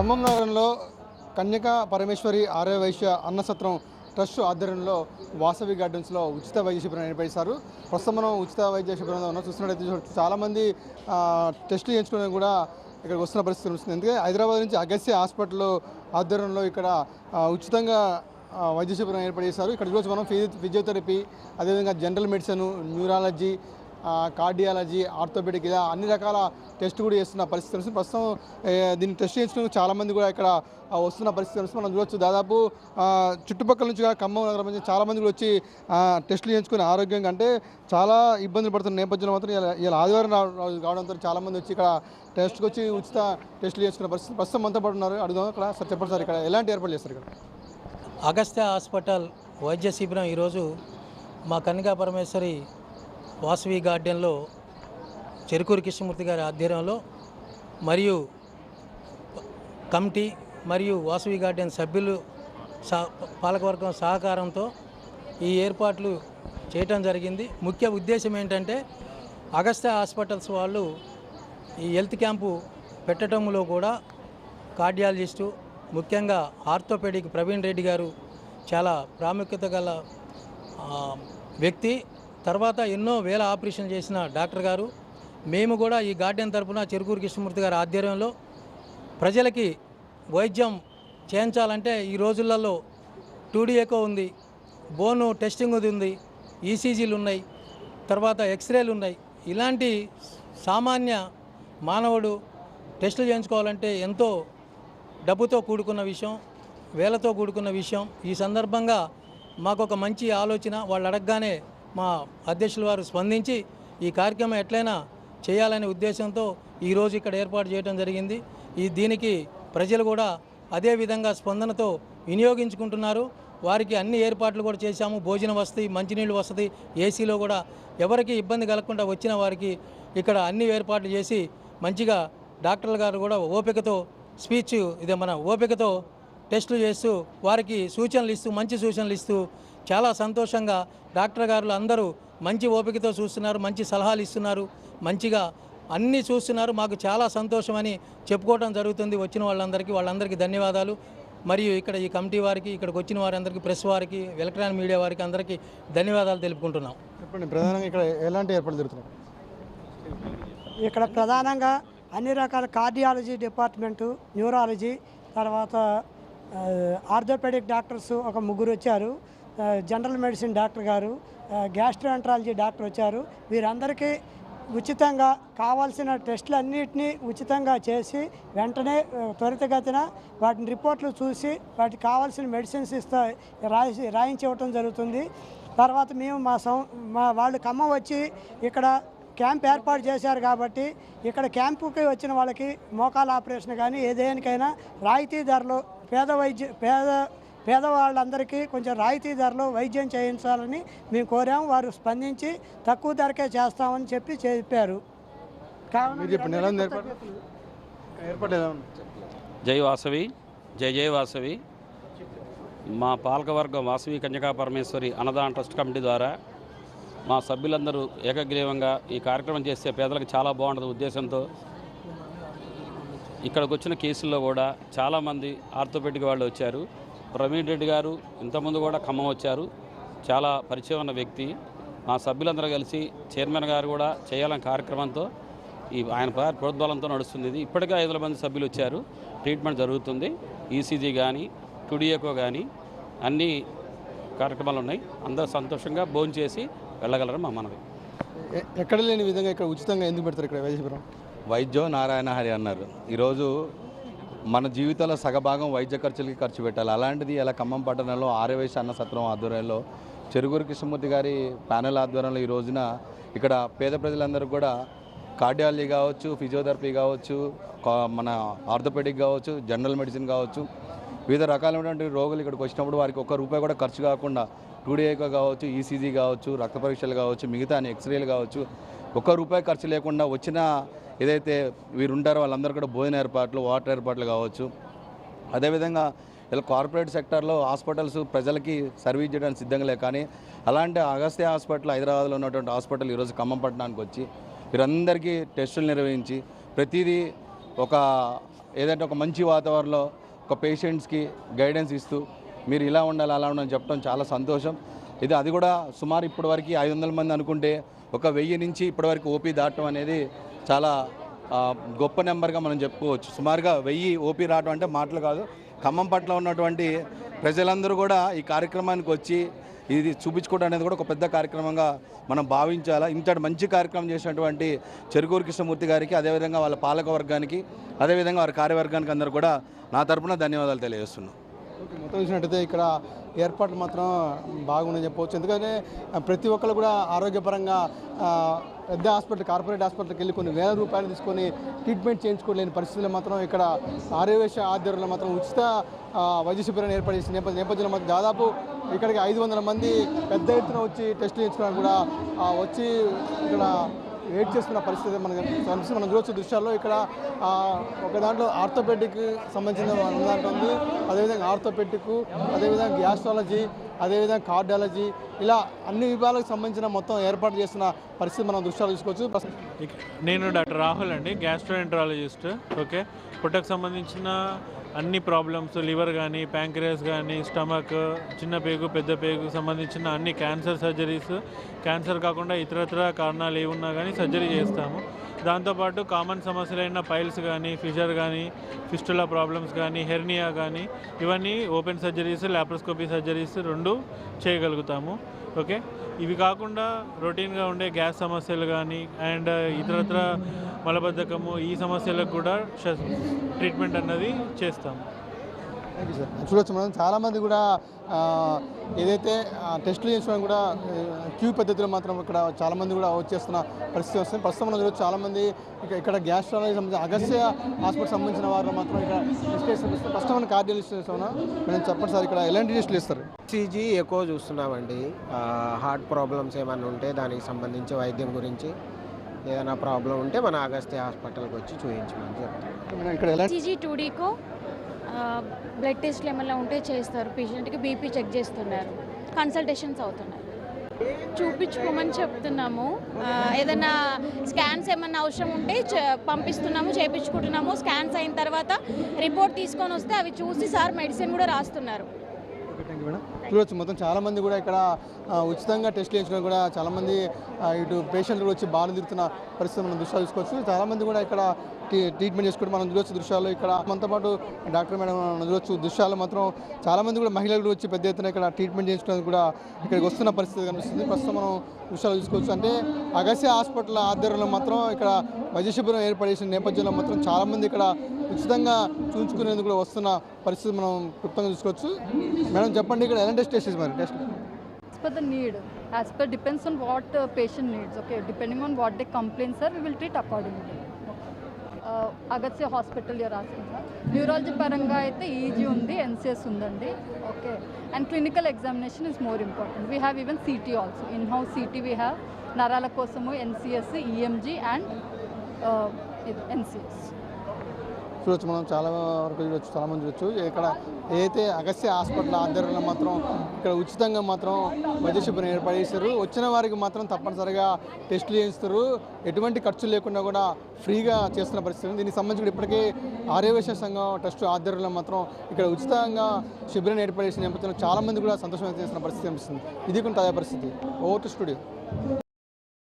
ఖమ్మం నగరంలో కన్యక పరమేశ్వరి ఆర్య వైశ్య అన్నసత్రం ట్రస్ట్ ఆధ్వర్యంలో వాసవి గార్డెన్స్లో ఉచిత వైద్య శిబిరం ఏర్పడిస్తారు ప్రస్తుతం మనం ఉచిత వైద్య శిబిరంలో ఉన్నాం. చూస్తున్నట్టయితే చాలామంది టెస్టులు చేయించుకునే కూడా ఇక్కడికి వస్తున్న పరిస్థితి వస్తుంది ఎందుకంటే హైదరాబాద్ నుంచి అగస్య హాస్పిటల్ ఆధ్వర్యంలో ఇక్కడ ఉచితంగా వైద్య శిబిరం ఏర్పాటు చేశారు. ఇక్కడ చూసి మనం ఫిజి ఫిజియోథెరపీ అదేవిధంగా general medicine neurology cardiology orthopaedic ఇలా అన్ని రకాల టెస్ట్ కూడా చేస్తున్న పరిస్థితి తెలుసు. ప్రస్తుతం దీన్ని టెస్ట్ చేయించుకుని చాలామంది కూడా ఇక్కడ వస్తున్న పరిస్థితి తెలుసు. మనం చూడొచ్చు దాదాపు చుట్టుపక్కల నుంచి కూడా ఖమ్మం నగరం నుంచి చాలామంది కూడా వచ్చి టెస్టులు చేయించుకుని ఆరోగ్యంగా అంటే చాలా ఇబ్బందులు పడుతున్న నేపథ్యంలో మాత్రం ఇలా ఇలా ఆదివారం కావడంతో చాలామంది వచ్చి ఇక్కడ టెస్ట్కి వచ్చి ఉచిత టెస్టులు చేసుకున్న పరిస్థితి ప్రస్తుతం అంతా పడుతున్నారు అడుగుదాం అక్కడ. సార్ చెప్పండి సార్ ఇక్కడ ఎలాంటి ఏర్పాటు చేస్తారు ఇక్కడ? అగస్త్య హాస్పిటల్ వైద్య శిబిరం ఈరోజు మా కన్నికా పరమేశ్వరి వాసవి గార్డెన్లో చెరుకూరు కృష్ణమూర్తి గారి ఆధ్వర్యంలో మరియు కమిటీ మరియు వాసవి గార్డెన్ సభ్యులు సా పాలకవర్గం సహకారంతో ఈ ఏర్పాట్లు చేయటం జరిగింది. ముఖ్య ఉద్దేశం ఏంటంటే అగస్త్య హాస్పిటల్స్ వాళ్ళు ఈ హెల్త్ క్యాంపు పెట్టడంలో కూడా కార్డియాలజిస్టు ముఖ్యంగా ఆర్థోపెడిక్ ప్రవీణ్ రెడ్డి గారు చాలా ప్రాముఖ్యత గల వ్యక్తి. తర్వాత ఎన్నో వేల ఆపరేషన్ చేసిన డాక్టర్ గారు మేము కూడా ఈ గార్డెన్ తరపున చెరుకూరు కృష్ణమూర్తి గారి ఆధ్వర్యంలో ప్రజలకి వైద్యం చేయించాలంటే ఈ రోజులలో టూడీఏకో ఉంది బోను టెస్టింగ్ ఉంది ఈసీజీలు ఉన్నాయి తర్వాత ఎక్స్రేలు ఉన్నాయి. ఇలాంటి సామాన్య మానవుడు టెస్టులు చేయించుకోవాలంటే ఎంతో డబ్బుతో కూడుకున్న విషయం వేలతో కూడుకున్న విషయం. ఈ సందర్భంగా మాకు ఒక మంచి ఆలోచన వాళ్ళు అడగగానే మా అధ్యక్షుల వారు స్పందించి ఈ కార్యక్రమం ఎట్లయినా చేయాలనే ఉద్దేశంతో ఈరోజు ఇక్కడ ఏర్పాటు చేయడం జరిగింది. ఈ దీనికి ప్రజలు కూడా అదే విధంగా స్పందనతో వినియోగించుకుంటున్నారు. వారికి అన్ని ఏర్పాట్లు కూడా చేశాము. భోజనం వసతి మంచినీళ్ళు వసతి ఏసీలో కూడా ఎవరికి ఇబ్బంది కలగకుండా వచ్చిన వారికి ఇక్కడ అన్ని ఏర్పాట్లు చేసి మంచిగా డాక్టర్ల గారు కూడా ఓపికతో స్పీచ్ ఇదే మన ఓపికతో టెస్టులు చేస్తూ వారికి సూచనలు ఇస్తూ మంచి సూచనలు ఇస్తూ చాలా సంతోషంగా డాక్టర్ గారులు అందరూ మంచి ఓపికతో చూస్తున్నారు మంచి సలహాలు ఇస్తున్నారు మంచిగా అన్నీ చూస్తున్నారు. మాకు చాలా సంతోషమని చెప్పుకోవడం జరుగుతుంది వచ్చిన వాళ్ళందరికీ. వాళ్ళందరికీ ధన్యవాదాలు. మరియు ఇక్కడ ఈ కమిటీ వారికి ఇక్కడికి వచ్చిన వారందరికీ ప్రెస్ వారికి ఎలక్ట్రానిక్ మీడియా వారికి అందరికీ ధన్యవాదాలు తెలుపుకుంటున్నాం. చెప్పండి ప్రధానంగా ఇక్కడ ఎలాంటి ఏర్పాట్లు జరుగుతున్నాయి? ఇక్కడ ప్రధానంగా అన్ని రకాల కార్డియాలజీ డిపార్ట్మెంటు న్యూరాలజీ తర్వాత ఆర్థోపెడిక్ డాక్టర్స్ ఒక ముగ్గురు వచ్చారు. జనరల్ మెడిసిన్ డాక్టర్ గారు గ్యాస్ట్రోఎంట్రాలజీ డాక్టర్ వచ్చారు. వీరందరికీ ఉచితంగా కావాల్సిన టెస్టులు అన్నిటినీ ఉచితంగా చేసి వెంటనే త్వరితగతిన వాటిని రిపోర్ట్లు చూసి వాటికి కావాల్సిన మెడిసిన్స్ ఇస్తా రాసి రాయించి ఇవ్వటం జరుగుతుంది. తర్వాత మేము మా సం మా వాళ్ళు ఖమ్మం వచ్చి ఇక్కడ క్యాంప్ ఏర్పాటు చేశారు కాబట్టి ఇక్కడ క్యాంపుకి వచ్చిన వాళ్ళకి మోకాల ఆపరేషన్ కానీ ఏదేనికైనా రాయితీ ధరలు పేద వైద్య పేద పేదవాళ్ళందరికీ కొంచెం రాయితీ ధరలో వైద్యం చేయించాలని మేము కోరాము వారు స్పందించి తక్కువ ధరకే చేస్తామని చెప్పి చెప్పారు. జై వాసవి జై జై వాసవి. మా పాలకవర్గం వాసవి కన్యకా పరమేశ్వరి అన్నదాన ట్రస్ట్ కమిటీ ద్వారా మా సభ్యులందరూ ఏకగ్రీవంగా ఈ కార్యక్రమం చేస్తే పేదలకు చాలా బాగుంటుంది ఉద్దేశంతో. ఇక్కడికి వచ్చిన కేసుల్లో కూడా చాలామంది ఆర్థోపెడిక్ వాళ్ళు వచ్చారు. ప్రవీణ్ రెడ్డి గారు ఇంతకుముందు కూడా ఖమ్మం వచ్చారు. చాలా పరిచయం ఉన్న వ్యక్తి. మా సభ్యులందరూ కలిసి చైర్మన్ గారు కూడా చేయాలని కార్యక్రమంతో ఈ ఆయన ప్ర- ప్రోద్బలంతో నడుస్తుంది ఇది. ఇప్పటికే ఐదు మంది సభ్యులు వచ్చారు. ట్రీట్మెంట్ జరుగుతుంది. ఈసీజీ కానీ టుడియోకో కానీ అన్ని కార్యక్రమాలు ఉన్నాయి. అందరూ సంతోషంగా భోజనం చేసి వెళ్ళగలరు మా మనవి. ఎక్కడ లేని విధంగా ఇక్కడ ఉచితంగా ఎందుకు పెడతారు ఇక్కడ వైద్య శిబిరం వైద్యం నారాయణ హరి అన్నారు. ఈరోజు మన జీవితంలో సగభాగం వైద్య ఖర్చులకి ఖర్చు పెట్టాలి. అలాంటిది ఇలా ఖమ్మం పట్టణంలో ఆర్యవైశ్య అన్న సత్రం ఆధ్వర్యంలో చెరుగురు కృష్ణమూర్తి గారి ప్యానెల్ ఆధ్వర్యంలో ఈ రోజున ఇక్కడ పేద ప్రజలందరూ కూడా కార్డియాలజీ కావచ్చు ఫిజియోథెరపీ కావచ్చు మన ఆర్థోపెడిక్ కావచ్చు జనరల్ మెడిసిన్ కావచ్చు వివిధ రకాలైనటువంటి రోగులు ఇక్కడికి వచ్చినప్పుడు వారికి ఒక్క రూపాయి కూడా ఖర్చు కాకుండా టూడీఏకో కావచ్చు ఈసీజీ కావచ్చు రక్త పరీక్షలు కావచ్చు మిగతా అని ఎక్స్రేలు కావచ్చు ఒక్క రూపాయి ఖర్చు లేకుండా వచ్చిన ఏదైతే వీరు ఉంటారో వాళ్ళందరూ కూడా భోజన ఏర్పాట్లు వాటర్ ఏర్పాట్లు కావచ్చు. అదేవిధంగా ఇలా కార్పొరేట్ సెక్టార్లో హాస్పిటల్స్ ప్రజలకి సర్వీస్ చేయడానికి సిద్ధంగా లేక కానీ అలాంటి అగస్త్య హాస్పిటల్ హైదరాబాద్లో ఉన్నటువంటి హాస్పిటల్ ఈరోజు ఖమ్మం పట్టణానికి వచ్చి వీరందరికీ టెస్టులు నిర్వహించి ప్రతిదీ ఒక ఏదంటే ఒక మంచి వాతావరణంలో ఒక పేషెంట్స్కి గైడెన్స్ ఇస్తూ మీరు ఇలా ఉండాలి అలా ఉండాలని చెప్పడం చాలా సంతోషం. ఇది అది కూడా సుమారు ఇప్పటివరకు ఐదు వందల మంది అనుకుంటే ఒక వెయ్యి నుంచి ఇప్పటివరకు ఓపీ దాటం అనేది చాలా గొప్ప నెంబర్గా మనం చెప్పుకోవచ్చు. సుమారుగా వెయ్యి ఓపీ రావడం అంటే మాటలు కాదు. ఖమ్మం పట్ల ఉన్నటువంటి ప్రజలందరూ కూడా ఈ కార్యక్రమానికి వచ్చి ఇది చూపించుకోవడం అనేది కూడా ఒక పెద్ద కార్యక్రమంగా మనం భావించాలా? ఇంతటి మంచి కార్యక్రమం చేసినటువంటి చెరుకూరు కృష్ణమూర్తి గారికి అదేవిధంగా వాళ్ళ పాలక వర్గానికి అదేవిధంగా వారి కార్యవర్గానికి అందరూ కూడా నా తరపున ధన్యవాదాలు తెలియజేస్తున్నాను మొత్తం చూసినట్టయితే ఇక్కడ ఏర్పాట్లు మాత్రం బాగున్నాయని చెప్పవచ్చు. ఎందుకంటే ప్రతి ఒక్కరు కూడా ఆరోగ్యపరంగా పెద్ద హాస్పిటల్ కార్పొరేట్ హాస్పిటల్కి వెళ్ళి కొన్ని వేల రూపాయలు తీసుకొని ట్రీట్మెంట్ చేయించుకోలేని పరిస్థితుల్లో మాత్రం ఇక్కడ ఆరోగ్యశ ఆధ్వర్యంలో మాత్రం ఉచిత వైద్య శిబిరాన్ని ఏర్పాటు చేసిన నేప- నేపథ్యంలో మాత్రం దాదాపు ఇక్కడికి ఐదు వందల మంది పెద్ద ఎత్తున వచ్చి టెస్టులు చేయించుకోవడానికి కూడా వచ్చి ఇక్కడ వెయిట్ చేస్తున్న పరిస్థితి మనకు కనిపిస్తుంది. మనం చూడొచ్చు దృశ్యాల్లో ఇక్కడ ఒక దాంట్లో ఆర్థోపెటిక్ సంబంధించిన దాంట్లో ఉంది. అదేవిధంగా ఆర్థోపెటిక్ అదేవిధంగా గ్యాస్ట్రాలజీ అదేవిధంగా కార్డియాలజీ ఇలా అన్ని విభాగాలకు సంబంధించిన మొత్తం ఏర్పాటు చేసిన పరిస్థితి మనం దృశ్యాలు తీసుకోవచ్చు. నేను డాక్టర్ రాహుల్ అండి గ్యాస్ట్రోఎంట్రాలజిస్ట్. ఓకే. పుట్టకు సంబంధించిన అన్ని ప్రాబ్లమ్స్ లివర్ కానీ ప్యాంక్రియాస్ కానీ స్టమక్ చిన్న పేగు పెద్ద పేగు సంబంధించిన అన్ని క్యాన్సర్ సర్జరీస్ క్యాన్సర్ కాకుండా ఇతరత్ర కారణాలు ఏమున్నా కానీ సర్జరీ చేస్తాము. దాంతోపాటు కామన్ సమస్యలైన పైల్స్ కానీ ఫిషర్ కానీ ఫిస్టుల ప్రాబ్లమ్స్ కానీ హెర్నియా కానీ ఇవన్నీ ఓపెన్ సర్జరీస్ ల్యాప్రోస్కోపీ సర్జరీస్ రెండు చేయగలుగుతాము. ఓకే ఇవి కాకుండా రొటీన్గా ఉండే గ్యాస్ సమస్యలు కానీ అండ్ ఇతరత్ర మలబద్ధకము ఈ సమస్యలకు కూడా ట్రీట్మెంట్ అన్నది థ్యాంక్ యూ సార్ చూడొచ్చు మనం చాలామంది కూడా ఏదైతే టెస్టులు చేయించడానికి కూడా క్యూ పద్ధతిలో మాత్రం ఇక్కడ చాలామంది కూడా వచ్చేస్తున్న పరిస్థితి వస్తుంది. ప్రస్తుతం మనం చూడొచ్చు చాలామంది ఇక ఇక్కడ గ్యాస్ట్రాలజీ సంబంధించిన అగస్య హాస్పిటల్ సంబంధించిన వారు మాత్రం ఇక్కడ టెస్ట్ ప్రస్తుతం మన కార్డియాలజిస్ట్ చేస్తున్నా మనం చెప్పండి సార్ ఇక్కడ ఎలాంటి టెస్టులు ఇస్తారు సిజీ ఎక్కువ చూస్తున్నామండి. హార్ట్ ప్రాబ్లమ్స్ ఏమైనా ఉంటే దానికి సంబంధించి వైద్యం గురించి. ఏదైనా ప్రాబ్లం ఉంటే మన అగస్త్య హాస్పిటల్కి వచ్చి చూపించమని చెప్తాం. ఇక్కడ టూడీకో బ్లడ్ టెస్ట్లు ఏమైనా ఉంటే చేస్తారు. పేషెంట్కి బీపీ చెక్ చేస్తున్నారు. కన్సల్టేషన్స్ అవుతున్నాయి. చూపించుకోమని చెప్తున్నాము. ఏదైనా స్కాన్స్ ఏమన్నా అవసరం ఉంటే చ- పంపిస్తున్నాము చేయించుకుంటున్నాము స్కాన్స్ అయిన తర్వాత రిపోర్ట్ తీసుకొని వస్తే అవి చూసి సార్ మెడిసిన్ కూడా రాస్తున్నారు. Thank you madam. చూడొచ్చు మొత్తం చాలామంది కూడా ఇక్కడ ఉచితంగా టెస్ట్ చేయించడం కూడా చాలామంది ఇటు పేషెంట్లు కూడా వచ్చి బాగా తిరుగుతున్న పరిస్థితి మనం దృశ్యాలు చూసుకోవచ్చు చాలామంది కూడా ఇక్కడ ట్రీట్మెంట్ చేసుకుంటూ మనం చూడొచ్చు దృశ్యాలు. ఇక్కడ మనతో పాటు డాక్టర్ మేడం మనం చూడొచ్చు దృశ్యాలు మాత్రం చాలామంది కూడా మహిళలు వచ్చి పెద్ద ఎత్తున ఇక్కడ ట్రీట్మెంట్ చేయించడానికి కూడా ఇక్కడికి వస్తున్న పరిస్థితి కనిపిస్తుంది. ప్రస్తుతం మనం దృశ్యాలు చూసుకోవచ్చు అంటే అగస్య హాస్పిటల్ ఆధ్వర్యంలో మాత్రం ఇక్కడ వైద్య శిబిరం ఏర్పాటు చేసిన నేపథ్యంలో మాత్రం చాలామంది ఇక్కడ ఉచితంగా చూపించుకునేందుకు కూడా వస్తున్న పరిస్థితి మనం క్లుప్తంగా చూసుకోవచ్చు. మేడం చెప్పండి ఇక్కడ ఎలాంటి టెస్ట్ మరి? Test. As per the need, as per depends on what uh, patient needs. Okay, depending on what they complain, sir, we will treat accordingly. Agathya hospital you're asking neurology పరంగా అయితే EEG ఉంది NCS ఉందండి okay and clinical examination is more important we have even CT also in house CT we have నరాల కోసము NCS EMG and NCS చూడొచ్చు మనం చాలా వరకు చూడొచ్చు చాలా మంది చూడొచ్చు. ఇక్కడ ఏదైతే అగస్య హాస్పిటల్ ఆధ్వర్యంలో మాత్రం ఇక్కడ ఉచితంగా మాత్రం వైద్య శిబిరం ఏర్పాటు చేశారు. వచ్చిన వారికి మాత్రం తప్పనిసరిగా టెస్టులు చేయిస్తారు. ఎటువంటి ఖర్చులు లేకుండా కూడా ఫ్రీగా చేస్తున్న పరిస్థితి. దీనికి సంబంధించి ఇప్పటికే ఆర్యవేశ సంఘం ట్రస్ట్ ఆధ్వర్యంలో మాత్రం ఇక్కడ ఉచితంగా శిబిరం ఏర్పాటు చేసిన నేపథ్యంలో చాలా మంది కూడా సంతోషం చేసిన చేస్తున్న పరిస్థితి అనిపిస్తుంది. ఇది కూడా తాజా పరిస్థితి. Over to studio